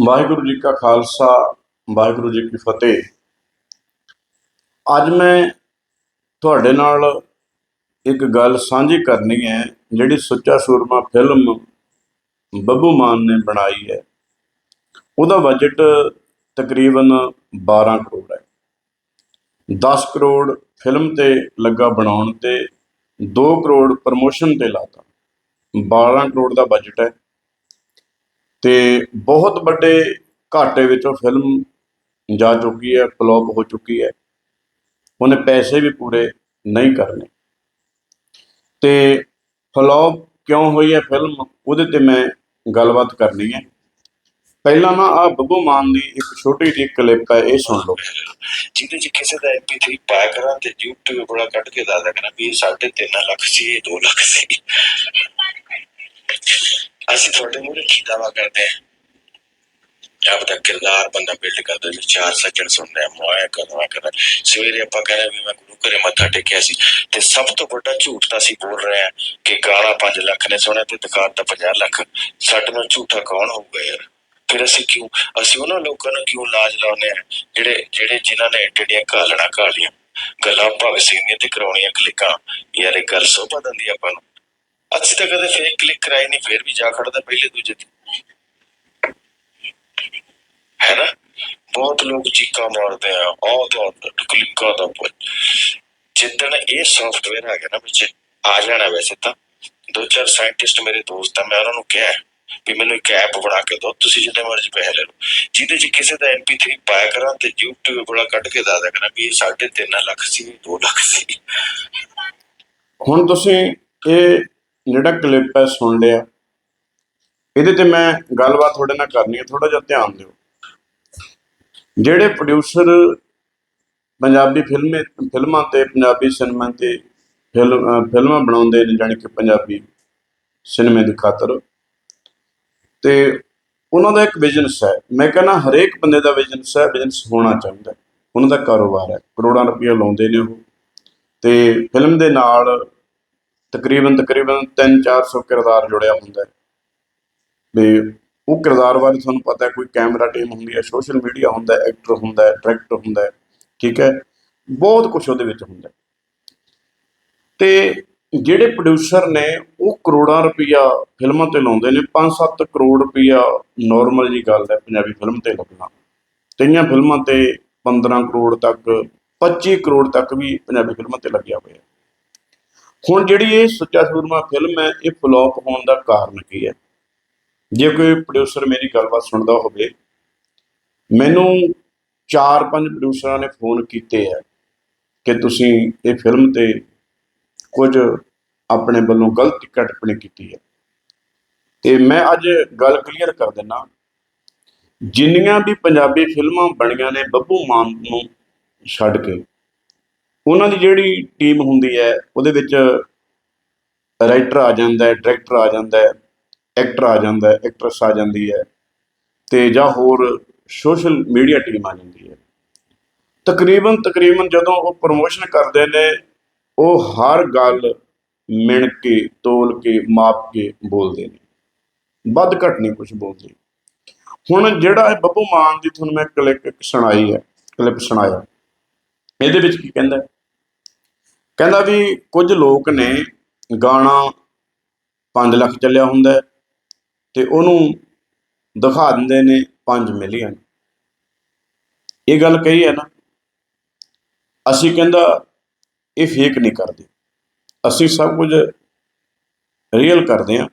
ਵਾਹਿਗੁਰੂ ਜੀ ਕਾ ਖਾਲਸਾ, ਵਾਹਿਗੁਰੂ ਜੀ ਕੀ ਫਤਿਹ। ਅੱਜ ਮੈਂ ਤੁਹਾਡੇ ਨਾਲ ਇੱਕ ਗੱਲ ਸਾਂਝੀ ਕਰਨੀ ਹੈ, ਜਿਹੜੀ ਸੁੱਚਾ ਸੂਰਮਾ ਫਿਲਮ ਬੱਬੂ ਮਾਨ ਨੇ ਬਣਾਈ ਹੈ। ਉਹਦਾ ਬਜਟ ਤਕਰੀਬਨ 12 ਕਰੋੜ ਹੈ। 10 ਕਰੋੜ ਫਿਲਮ ਤੇ ਲੱਗਾ ਬਣਾਉਣ ਤੇ 2 ਕਰੋੜ ਪ੍ਰਮੋਸ਼ਨ ਤੇ ਲਾਤਾ। 12 ਕਰੋੜ ਦਾ ਬਜਟ ਹੈ। ਤੇ ਬਹੁਤ ਵੱਡੇ ਘਾਟੇ ਵਿੱਚ ਉਹ ਫਿਲਮ ਜਾ ਚੁੱਕੀ ਹੈ ਫਲॉप ਹੋ ਚੁੱਕੀ ਹੈ। ਉਹਨੇ ਪੈਸੇ ਵੀ ਪੂਰੇ ਨਹੀਂ ਕਰਨੇ। ਤੇ ਫਲॉप ਕਿਉਂ ਹੋਈ ਹੈ ਫਿਲਮ ਉਹਦੇ ਤੇ ਮੈਂ ਗੱਲਬਾਤ ਕਰਨੀ ਹੈ। ਪਹਿਲਾਂ ਨਾ ਆ ਬੱਬੂ ਮਾਨ ਦੀ ਇੱਕ ਛੋਟੀ ਜਿਹੀ ਕਲਿੱਪ ਹੈ, ਇਹ ਸੁਣ ਲਓ। ਜਿਹਦੇ ਚ ਕਿਸੇ ਦਾ MP3 ਪਾਇਆ ਕਰਾਂ ਤੇ YouTube ਬੜਾ ਕੱਢ ਕੇ ਦੱਸ ਦੇਣਾ ਵੀ ਇਹ ਸਾਢੇ ਤਿੰਨ ਲੱਖ ਸੀ, ਇਹ 2 ਲੱਖ ਸੀ। ਅਸੀਂ ਤੁਹਾਡੇ ਮੂਹਰੇ ਕੀ ਦਾਵਾ ਕਰਦੇ ਹਾਂ? ਆਪਦਾ ਕਿਰਦਾਰ ਬੰਦਾ ਬਿਲਡ ਕਰਦਾ ਜੀ ਚਾਰ ਸੱਜਣ ਸੁਣਦੇ ਆ ਮੋਇਆ ਕਰਨਾ ਕਰਨਾ ਸਵੇਰੇ ਆਪਾਂ ਕਹਿੰਦੇ ਵੀ ਮੈਂ ਗੁਰੂ ਘਰੇ ਮੱਥਾ ਟੇਕਿਆ ਸੀ ਤੇ ਸਭ ਤੋਂ ਵੱਡਾ ਝੂਠ ਤਾਂ ਅਸੀਂ ਬੋਲ ਰਹੇ ਆ ਕਿ ਗਾਣਾ 5 ਲੱਖ ਨੇ ਸੁਣਿਆ ਤੇ ਦੁਕਾਨ ਤਾਂ 50 ਲੱਖ। ਸਾਡੇ ਨਾਲ ਝੂਠਾ ਕੌਣ ਹੋਊਗਾ ਯਾਰ? ਫਿਰ ਅਸੀਂ ਕਿਉਂ, ਅਸੀਂ ਉਹਨਾਂ ਲੋਕਾਂ ਨੂੰ ਕਿਉਂ ਲਾਜ ਲਾਉਨੇ ਆ? ਜਿਹੜੇ ਜਿਹੜੇ ਜਿਨ੍ਹਾਂ ਨੇ ਏਡੀਆਂ ਘਾਲਣਾ ਘਾਲੀਆਂ। ਗੱਲਾਂ ਭਾਵੇਂ ਸੀਨੀਅਰ ਤੇ ਕਰਾਉਣੀਆਂ ਕਲਿੱਕਾਂ। ਯਾਰ ਇਹ ਗੱਲ ਸੋਭਾ ਦਿੰਦੀ ਆਪਾਂ ਨੂੰ। ਅਸੀਂ ਤਾਂ ਕਦੇ ਫੇਕ ਕਲਿੱਕ ਕਰਾਈ ਨਹੀਂ ਫਿਰ ਵੀ ਜਾ ਖੜਦਾ ਪਹਿਲੇ ਦੂਜੇ ਤੇ। ਹੈ ਨਾ? ਬਹੁਤ ਲੋਕ ਚੀਕਾਂ ਮਾਰਦੇ ਆ, ਆਹ ਤਾਂ ਕਲਿੱਕਾਂ ਦਾ ਪੁੱਤ। ਜਿੱਦਣ ਇਹ ਸੌਫਟਵੇਅਰ ਆ ਗਿਆ ਨਾ ਵਿੱਚ ਆ ਜਾਣਾ ਵੈਸੇ ਤਾਂ। ਦੋ ਚਾਰ ਸਾਇੰਟਿਸਟ ਮੇਰੇ ਦੋਸਤ ਆ, ਮੈਂ ਉਹਨਾਂ ਨੂੰ ਕਿਹਾ ਵੀ ਮੈਨੂੰ ਇੱਕ ਐਪ ਬਣਾ ਕੇ ਦਿਓ, ਤੁਸੀਂ ਜਿੰਨੇ ਮਰਜ਼ੀ ਪੈਸੇ ਲੈ ਲਓ। ਜਿਹਦੇ 'ਚ ਕਿਸੇ ਦਾ MP3 ਪਾਇਆ ਕਰਾਂ ਤੇ YouTube ਬੜਾ ਕੱਢ ਕੇ ਦੱਸ ਦਿਆ ਕਰਾਂ ਵੀ ਇਹ ਸਾਢੇ ਤਿੰਨ ਲੱਖ ਸੀ 2 ਲੱਖ ਸੀ। ਹੁਣ ਤੁਸੀਂ ਇਹ ਜਿਹੜਾ ਕਲਿੱਪ ਹੈ, ਸੁਣ ਲਿਆ। ਇਹਦੇ ਤੇ ਮੈਂ ਗੱਲਬਾਤ ਤੁਹਾਡੇ ਨਾਲ ਕਰਨੀ ਹੈ ਥੋੜਾ ਜਿਹਾ ਧਿਆਨ ਦਿਓ। ਜਿਹੜੇ ਪ੍ਰੋਡਿਊਸਰ ਪੰਜਾਬੀ ਫਿਲਮੇ, ਫਿਲਮਾਂ ਤੇ, ਪੰਜਾਬੀ ਸਿਨੇਮਾ ਤੇ ਫਿਲਮ ਫਿਲਮਾਂ ਬਣਾਉਂਦੇ ਨੇ, ਜਾਣੀ ਕਿ ਪੰਜਾਬੀ ਸਿਨੇਮੇ ਦੀ ਖਾਤਰ, ਤੇ ਉਹਨਾਂ ਦਾ ਇੱਕ ਬਿਜ਼ਨਸ ਹੈ। ਮੈਂ ਕਹਿੰਦਾ ਹਰੇਕ ਬੰਦੇ ਦਾ ਬਿਜ਼ਨਸ ਹੈ ਬਿਜ਼ਨਸ ਹੋਣਾ ਚਾਹੀਦਾ ਉਹਨਾਂ ਦਾ ਕਾਰੋਬਾਰ ਹੈ। ਕਰੋੜਾਂ ਰੁਪਏ ਲਾਉਂਦੇ ਨੇ ਉਹ। ਤੇ ਫਿਲਮ ਦੇ ਨਾਲ ਤਕਰੀਬਨ ਤਕਰੀਬਨ 3-400 ਕਿਰਦਾਰ ਜੁੜਿਆ ਹੁੰਦਾ ਹੈ। ਵੀ ਉਹ ਕਿਰਦਾਰ ਬਾਰੇ ਤੁਹਾਨੂੰ ਪਤਾ ਹੈ, ਕੋਈ ਕੈਮਰਾ ਟੀਮ ਹੁੰਦੀ ਹੈ, ਸੋਸ਼ਲ ਮੀਡੀਆ ਹੁੰਦਾ ਹੈ, ਐਕਟਰ ਹੁੰਦਾ ਹੈ, ਡਾਇਰੈਕਟਰ ਹੁੰਦਾ ਹੈ, ਠੀਕ ਹੈ, ਬਹੁਤ ਕੁਝ ਉਹਦੇ ਵਿੱਚ ਹੁੰਦਾ ਹੈ। ਤੇ ਜਿਹੜੇ ਪ੍ਰੋਡਿਊਸਰ ਨੇ, ਉਹ ਕਰੋੜਾਂ ਰੁਪਈਆ ਫਿਲਮਾਂ ਤੇ ਲਾਉਂਦੇ ਨੇ 5-7 ਕਰੋੜ ਰੁਪਈਆ ਨਾਰਮਲ ਜੀ ਗੱਲ ਹੈ, ਪੰਜਾਬੀ ਫਿਲਮ ਤੇ ਲੱਗਣਾ। ਕਈਆਂ ਫਿਲਮਾਂ ਤੇ 15 ਕਰੋੜ ਤੱਕ 25 ਕਰੋੜ ਤੱਕ ਵੀ ਪੰਜਾਬੀ ਫਿਲਮਾਂ ਤੇ ਲੱਗਿਆ ਹੋਇਆ ਹੁਣ ਜਿਹੜੀ ਇਹ ਸੁੱਚਾ ਸੂਰਮਾ ਫਿਲਮ ਹੈ, ਇਹ ਫਲॉप ਹੋਣ ਦਾ ਕਾਰਨ ਕੀ ਹੈ? ਜੇ ਕੋਈ ਪ੍ਰੋਡਿਊਸਰ ਮੇਰੀ ਗੱਲਬਾਤ ਸੁਣਦਾ ਹੋਵੇ, ਮੈਨੂੰ ਚਾਰ ਪੰਜ ਪ੍ਰੋਡਿਊਸਰਾਂ ਨੇ ਫੋਨ ਕੀਤੇ ਹੈ ਕਿ ਤੁਸੀਂ ਇਹ ਫਿਲਮ ਤੇ ਕੁਝ ਆਪਣੇ ਵੱਲੋਂ ਗਲਤ ਟਿੱਪਣੀ ਕੀਤੀ ਹੈ। ਤੇ ਮੈਂ ਅੱਜ ਗੱਲ ਕਲੀਅਰ ਕਰ ਦਿੰਦਾ ਜਿੰਨੀਆਂ ਵੀ ਪੰਜਾਬੀ ਫਿਲਮਾਂ ਬਣੀਆਂ ਨੇ, ਬੱਬੂ ਮਾਨ ਨੂੰ ਛੱਡ ਕੇ ਉਹਨਾਂ ਦੀ ਜਿਹੜੀ ਟੀਮ ਹੁੰਦੀ ਹੈ, ਉਹਦੇ ਵਿੱਚ ਰਾਈਟਰ ਆ ਜਾਂਦਾ ਹੈ ਡਾਇਰੈਕਟਰ ਆ ਜਾਂਦਾ ਹੈ ਐਕਟਰ ਆ ਜਾਂਦਾ ਹੈ ਐਕਟਰਸ ਆ ਜਾਂਦੀ ਹੈ ਤੇ ਜਾਂ ਹੋਰ ਸੋਸ਼ਲ ਮੀਡੀਆ ਟੀਮ ਆ ਜਾਂਦੀ ਹੈ। ਤਕਰੀਬਨ ਤਕਰੀਬਨ ਜਦੋਂ ਉਹ ਪ੍ਰੋਮੋਸ਼ਨ ਕਰਦੇ ਨੇ, ਉਹ ਹਰ ਗੱਲ ਮਿਣ ਕੇ, ਤੋਲ ਕੇ, ਮਾਪ ਕੇ ਬੋਲਦੇ ਨੇ। ਵੱਧ ਘੱਟ ਨਹੀਂ ਕੁਝ ਬੋਲਦੇ। ਹੁਣ ਜਿਹੜਾ ਇਹ ਬੱਬੂ ਮਾਨ ਦੀ ਤੁਹਾਨੂੰ ਮੈਂ ਕਲਿੱਪ ਸੁਣਾਈ ਹੈ ਕਲਿੱਪ ਸੁਣਾਇਆ। ਇਹਦੇ ਵਿੱਚ ਕੀ ਕਹਿੰਦਾ ਕਹਿੰਦਾ ਵੀ ਕੁਝ ਲੋਕ ਨੇ ਗਾਣਾ 5 ਲੱਖ ਚੱਲਿਆ ਹੁੰਦਾ ਹੈ ਤੇ ਉਹਨੂੰ ਦਿਖਾ ਦਿੰਦੇ ਨੇ 5 ਮਿਲੀਅਨ। ਇਹ ਗੱਲ ਕਹੀ ਹੈ ਨਾ, ਅਸੀਂ ਕਹਿੰਦਾ ਇਹ ਫੇਕ ਨਹੀਂ ਕਰਦੇ। ਅਸੀਂ ਸਭ ਕੁਝ ਰੀਅਲ ਕਰਦੇ ਹਾਂ।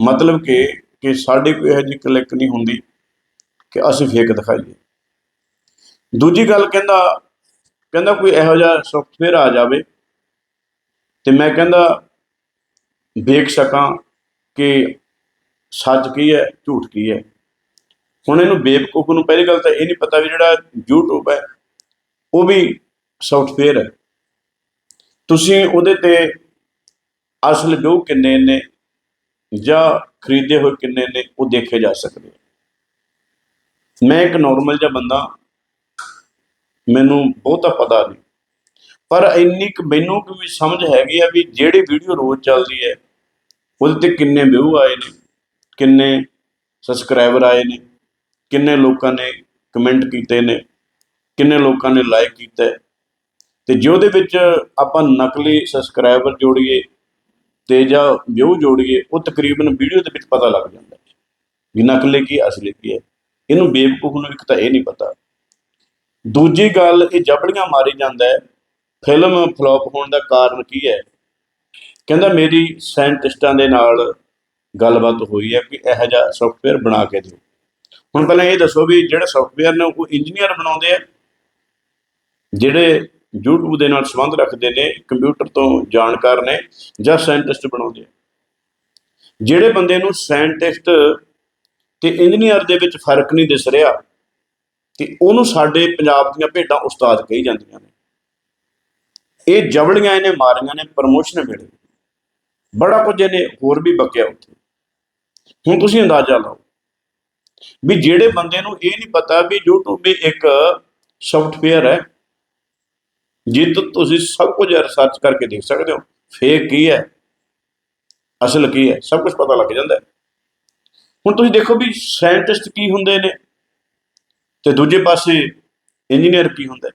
ਮਤਲਬ ਕਿ ਕਿ ਸਾਡੇ ਕੋਈ ਇਹੋ ਜਿਹੀ ਕਲਿੱਕ ਨਹੀਂ ਹੁੰਦੀ ਕਿ ਅਸੀਂ ਫੇਕ ਦਿਖਾਈਏ। ਦੂਜੀ ਗੱਲ ਕਹਿੰਦਾ ਕਹਿੰਦਾ ਕੋਈ ਇਹੋ ਜਿਹਾ ਸੌਫਟਵੇਅਰ ਆ ਜਾਵੇ ਤੇ ਮੈਂ ਕਹਿੰਦਾ ਦੇਖ ਸਕਾਂ ਕਿ ਸੱਚ ਕੀ ਹੈ, ਝੂਠ ਕੀ ਹੈ। ਹੁਣ ਇਹਨੂੰ ਬੇਵਕੂਫ ਨੂੰ ਪਹਿਲੀ ਗੱਲ ਤਾਂ ਇਹ ਨਹੀਂ ਪਤਾ ਵੀ ਜਿਹੜਾ YouTube ਹੈ, ਉਹ ਵੀ ਸੌਫਟਵੇਅਰ ਹੈ। ਤੁਸੀਂ ਉਹਦੇ ਤੇ ਅਸਲ ਵਿਊ ਕਿੰਨੇ ਨੇ ਜਾਂ ਖਰੀਦੇ ਹੋਏ ਕਿੰਨੇ ਨੇ, ਉਹ ਦੇਖੇ ਜਾ ਸਕਦੇ ਮੈਂ ਇੱਕ ਨਾਰਮਲ ਜਿਹਾ ਬੰਦਾ ਮੈਨੂੰ ਬਹੁਤਾ ਪਤਾ ਨਹੀਂ ਪਰ ਇੰਨੀ ਕੁ ਮੈਨੂੰ ਕਿ ਵੀ ਸਮਝ ਹੈਗੀ ਆ ਵੀ ਜਿਹੜੀ ਵੀਡੀਓ ਰੋਜ਼ ਚੱਲਦੀ ਹੈ, ਉਹਦੇ ਤੇ ਕਿੰਨੇ ਵਿਊ ਆਏ ਨੇ, ਕਿੰਨੇ ਸਬਸਕ੍ਰਾਈਬਰ ਆਏ ਨੇ, ਕਿੰਨੇ ਲੋਕਾਂ ਨੇ ਕਮੈਂਟ ਕੀਤੇ ਨੇ, ਕਿੰਨੇ ਲੋਕਾਂ ਨੇ ਲਾਈਕ ਕੀਤਾ ਹੈ। ਤੇ ਜੇ ਉਹਦੇ ਵਿੱਚ ਆਪਾਂ ਨਕਲੀ ਸਬਸਕ੍ਰਾਈਬਰ ਜੋੜੀਏ ਤੇ ਜਾਂ ਵਿਊ ਜੋੜੀਏ, ਉਹ ਤਕਰੀਬਨ ਵੀਡੀਓ ਦੇ ਵਿੱਚ ਪਤਾ ਲੱਗ ਜਾਂਦਾ ਹੈ ਵੀ ਨਕਲੀ ਕੀ, ਅਸਲੀ ਕੀ ਹੈ ਇਹਨੂੰ ਬੇਵਕੂਫ ਨੂੰ ਇੱਕ ਤਾਂ ਇਹ ਨਹੀਂ ਪਤਾ ਦੂਜੀ ਗੱਲ, ਇਹ ਜਬੜੀਆਂ ਮਾਰੀ ਜਾਂਦਾ ਹੈ। ਫਿਲਮ ਫਲॉप ਹੋਣ ਦਾ ਕਾਰਨ ਕੀ ਹੈ? ਕਹਿੰਦਾ ਮੇਰੀ ਸਾਇੰਟਿਸਟਾਂ ਦੇ ਨਾਲ ਗੱਲਬਾਤ ਹੋਈ ਹੈ ਕਿ ਇਹੋ ਜਿਹਾ ਸੌਫਟਵੇਅਰ ਬਣਾ ਕੇ ਦਿਓ। ਹੁਣ ਪਹਿਲਾਂ ਇਹ ਦੱਸੋ ਵੀ ਜਿਹੜੇ ਸੌਫਟਵੇਅਰ ਨੇ ਉਹ ਇੰਜੀਨੀਅਰ ਬਣਾਉਂਦੇ ਆ, ਜਿਹੜੇ YouTube ਦੇ ਨਾਲ ਸੰਬੰਧ ਰੱਖਦੇ ਨੇ ਕੰਪਿਊਟਰ ਤੋਂ ਜਾਣਕਾਰ ਨੇ ਜਾਂ ਸਾਇੰਟਿਸਟ ਬਣਾਉਂਦੇ ਆ। ਜਿਹੜੇ ਬੰਦੇ ਨੂੰ ਸਾਇੰਟਿਸਟ ਤੇ ਇੰਜੀਨੀਅਰ ਦੇ ਵਿੱਚ ਫ਼ਰਕ ਨਹੀਂ ਦਿਸ ਰਿਹਾ ਤੇ ਉਹਨੂੰ ਸਾਡੇ ਪੰਜਾਬ ਦੀਆਂ ਭੇਡਾਂ ਉਸਤਾਦ ਕਹੀ ਜਾਂਦੀਆਂ ਨੇ। ਇਹ ਜਵਲੀਆਂ ਇਹਨੇ ਮਾਰੀਆਂ ਨੇ ਪ੍ਰਮੋਸ਼ਨ ਵੇਲੇ। ਬੜਾ ਕੁਝ ਇਹਨੇ ਹੋਰ ਵੀ ਬਕਿਆ ਉੱਥੇ। ਹੁਣ ਤੁਸੀਂ ਅੰਦਾਜ਼ਾ ਲਾਓ ਵੀ ਜਿਹੜੇ ਬੰਦੇ ਨੂੰ ਇਹ ਨਹੀਂ ਪਤਾ ਵੀ YouTube ਵੀ ਇੱਕ ਸੌਫਟਵੇਅਰ ਹੈ ਜਿੱਦ ਤੁਸੀਂ ਸਭ ਕੁਝ ਰਿਸਰਚ ਕਰਕੇ ਦੇਖ ਸਕਦੇ ਹੋ। ਫੇਕ ਕੀ ਹੈ? ਅਸਲ ਕੀ ਹੈ? ਸਭ ਕੁਝ ਪਤਾ ਲੱਗ ਜਾਂਦਾ ਹੁਣ ਤੁਸੀਂ ਦੇਖੋ ਵੀ ਸਾਇੰਟਿਸਟ ਕੀ ਹੁੰਦੇ ਨੇ। ਤੇ ਦੂਜੇ ਪਾਸੇ ਇੰਜੀਨੀਅਰ ਕੀ ਹੁੰਦਾ? ਹੈ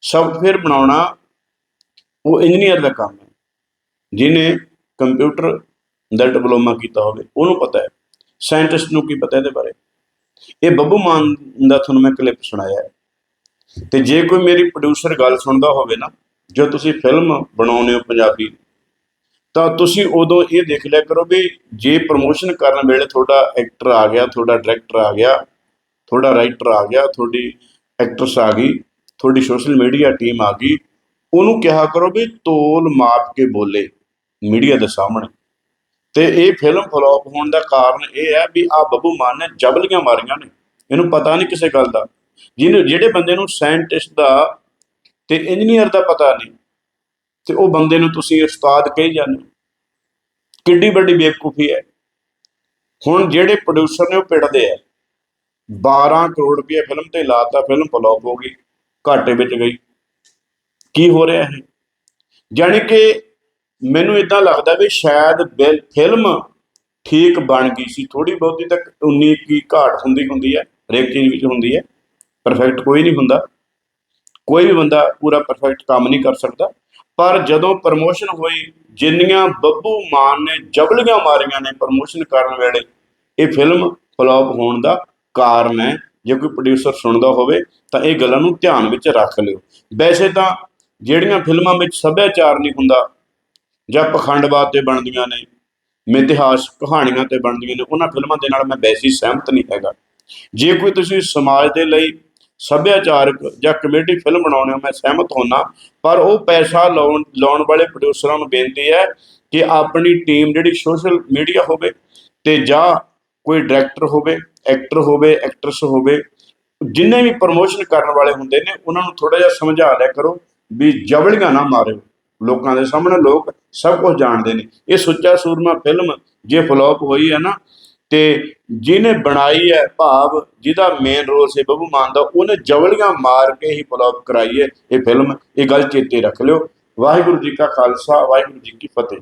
ਸੌਫਟਵੇਅਰ ਬਣਾਉਣਾ ਉਹ ਇੰਜੀਨੀਅਰ ਦਾ ਕੰਮ ਹੈ। ਜਿਹਨੇ ਕੰਪਿਊਟਰ ਦਾ ਡਿਪਲੋਮਾ ਕੀਤਾ ਹੋਵੇ, ਉਹਨੂੰ ਪਤਾ ਹੈ। ਸਾਇੰਟਿਸਟ ਨੂੰ ਕੀ ਪਤਾ ਇਹਦੇ ਬਾਰੇ? ਇਹ ਬੱਬੂ ਮਾਨ ਦਾ ਤੁਹਾਨੂੰ ਮੈਂ ਕਲਿੱਪ ਸੁਣਾਇਆ ਹੈ। ਤੇ ਜੇ ਕੋਈ ਮੇਰੀ ਪ੍ਰੋਡਿਊਸਰ ਗੱਲ ਸੁਣਦਾ ਹੋਵੇ ਨਾ, ਜੋ ਤੁਸੀਂ ਫਿਲਮ ਬਣਾਉਂਦੇ ਹੋ ਪੰਜਾਬੀ, ਤਾਂ ਤੁਸੀਂ ਉਦੋਂ ਇਹ ਦੇਖ ਲਿਆ ਕਰੋ ਵੀ ਜੇ ਪ੍ਰੋਮੋਸ਼ਨ ਕਰਨ ਵੇਲੇ ਤੁਹਾਡਾ ਐਕਟਰ ਆ ਗਿਆ, ਤੁਹਾਡਾ ਡਾਇਰੈਕਟਰ ਆ ਗਿਆ ਤੁਹਾਡਾ ਰਾਈਟਰ ਆ ਗਿਆ, ਤੁਹਾਡੀ ਐਕਟਰਸ ਆ ਗਈ, ਤੁਹਾਡੀ ਸੋਸ਼ਲ ਮੀਡੀਆ ਟੀਮ ਆ ਗਈ, ਉਹਨੂੰ ਕਿਹਾ ਕਰੋ ਵੀ ਤੋਲ ਮਾਪ ਕੇ ਬੋਲੇ ਮੀਡੀਆ ਦੇ ਸਾਹਮਣੇ। ਤੇ ਇਹ ਫਿਲਮ ਫਲॉप ਹੋਣ ਦਾ ਕਾਰਨ ਇਹ ਹੈ ਵੀ ਆ ਬੱਬੂ ਮਾਨ ਨੇ ਜਬਲੀਆਂ ਮਾਰੀਆਂ ਨੇ, ਇਹਨੂੰ ਪਤਾ ਨਹੀਂ ਕਿਸੇ ਗੱਲ ਦਾ। ਜਿਹਨੂੰ, ਜਿਹੜੇ ਬੰਦੇ ਨੂੰ ਸਾਇੰਟਿਸਟ ਦਾ ਤੇ ਇੰਜੀਨੀਅਰ ਦਾ ਪਤਾ ਨਹੀਂ, ਤੇ ਉਹ ਬੰਦੇ ਨੂੰ ਤੁਸੀਂ ਉਸਤਾਦ ਕਹੀ ਜਾਂਦੇ ਹੋ। ਕਿੱਡੀ ਵੱਡੀ ਬੇਵਕੂਫੀ ਹੈ। ਹੁਣ ਜਿਹੜੇ ਪ੍ਰੋਡਿਊਸਰ ਨੇ ਉਹ ਪਿੜਦੇ ਆ। 12 ਕਰੋੜ ਰੁਪਏ ਫਿਲਮ ਤੇ ਲਾਤਾ, ਫਿਲਮ ਫਲॉप ਹੋ ਗਈ, ਘਾਟੇ ਵਿੱਚ ਗਈ। ਕੀ ਹੋ ਰਿਹਾ ਹੈ ਜਾਣੀ ਕਿ ਮੈਨੂੰ ਇਦਾਂ ਲੱਗਦਾ ਵੀ ਸ਼ਾਇਦ ਬਿਲ- ਫਿਲਮ ਠੀਕ ਬਣ ਗਈ ਸੀ। ਥੋੜੀ ਬਹੁਤੀ ਤਾਂ 19 ਕੀ ਘਾਟ ਹੁੰਦੀ ਹੁੰਦੀ ਹੈ, ਹਰੇਕ ਚੀਜ਼ ਵਿੱਚ ਹੁੰਦੀ ਹੈ ਪਰਫੈਕਟ ਕੋਈ ਨਹੀਂ ਹੁੰਦਾ। ਕੋਈ ਵੀ ਬੰਦਾ ਪੂਰਾ ਪਰਫੈਕਟ ਕੰਮ ਨਹੀਂ ਕਰ ਸਕਦਾ। ਪਰ ਜਦੋਂ ਪ੍ਰਮੋਸ਼ਨ ਹੋਈ, ਜਿੰਨੀਆਂ ਬੱਬੂ ਮਾਨ ਨੇ ਜਬਲੀਆਂ ਮਾਰੀਆਂ ਨੇ ਪ੍ਰਮੋਸ਼ਨ ਕਰਨ ਵੇਲੇ, ਇਹ ਫਿਲਮ ਫਲॉप ਹੋਣ ਦਾ ਕਾਰਨ ਹੈ। ਜੇ ਕੋਈ ਪ੍ਰੋਡਿਊਸਰ ਸੁਣਦਾ ਹੋਵੇ ਤਾਂ ਇਹ ਗੱਲਾਂ ਨੂੰ ਧਿਆਨ ਵਿੱਚ ਰੱਖ ਲਿਓ। ਵੈਸੇ ਤਾਂ ਜਿਹੜੀਆਂ ਫਿਲਮਾਂ ਵਿੱਚ ਸੱਭਿਆਚਾਰ ਨਹੀਂ ਹੁੰਦਾ ਜਾਂ ਪਖੰਡਵਾਦ ਤੇ ਬਣਦੀਆਂ ਨੇ, ਮਿਥਿਹਾਸ ਕਹਾਣੀਆਂ ਤੇ ਬਣਦੀਆਂ ਨੇ, ਉਹਨਾਂ ਫਿਲਮਾਂ ਦੇ ਨਾਲ ਮੈਂ ਵੈਸੇ ਸਹਿਮਤ ਨਹੀਂ ਹੈਗਾ। ਜੇ ਕੋਈ ਤੁਸੀਂ ਸਮਾਜ ਦੇ ਲਈ ਸੱਭਿਆਚਾਰਕ ਜਾਂ ਕਮੇਡੀ ਫਿਲਮ ਬਣਾਉਣੇ ਹੋ, ਮੈਂ ਸਹਿਮਤ ਹੋਣਾ ਪਰ ਉਹ ਪੈਸਾ ਲਾਉਣ ਲਾਉਣ ਵਾਲੇ ਪ੍ਰੋਡਿਊਸਰਾਂ ਨੂੰ ਬੇਨਤੀ ਹੈ ਕਿ ਆਪਣੀ ਟੀਮ ਜਿਹੜੀ ਸੋਸ਼ਲ ਮੀਡੀਆ ਹੋਵੇ ਤੇ ਜਾਂ ਕੋਈ ਡਾਇਰੈਕਟਰ ਹੋਵੇ ਐਕਟਰ ਹੋਵੇ ਐਕਟਰਸ ਹੋਵੇ, ਜਿੰਨੇ ਵੀ ਪ੍ਰਮੋਸ਼ਨ ਕਰਨ ਵਾਲੇ ਹੁੰਦੇ ਨੇ, ਉਹਨਾਂ ਨੂੰ ਥੋੜਾ ਜਿਹਾ ਸਮਝਾ ਲਿਆ ਕਰੋ ਵੀ ਜਬਲੀਆਂ ਨਾ ਮਾਰਿਓ। ਲੋਕਾਂ ਦੇ ਸਾਹਮਣੇ ਲੋਕ ਸਭ ਕੁਝ ਜਾਣਦੇ ਨੇ। ਇਹ ਸੁੱਚਾ ਸੂਰਮਾ ਫਿਲਮ ਜੇ ਫਲॉप ਹੋਈ ਹੈ ਨਾ, ਤੇ ਜਿਹਨੇ ਬਣਾਈ ਹੈ ਭਾਵ, ਜਿਹਦਾ ਮੇਨ ਰੋਲ ਸੀ ਬੱਬੂ ਮਾਨ ਦਾ, ਉਹਨੇ ਜਵਲੀਆਂ ਮਾਰ ਕੇ ਹੀ ਫਲॉप ਕਰਾਈ ਹੈ ਇਹ ਫਿਲਮ ਇਹ ਗੱਲ ਚੇਤੇ ਰੱਖ ਲਿਓ। ਵਾਹਿਗੁਰੂ ਜੀ ਕਾ ਖਾਲਸਾ, ਵਾਹਿਗੁਰੂ ਜੀ ਕੀ ਫਤਿਹ।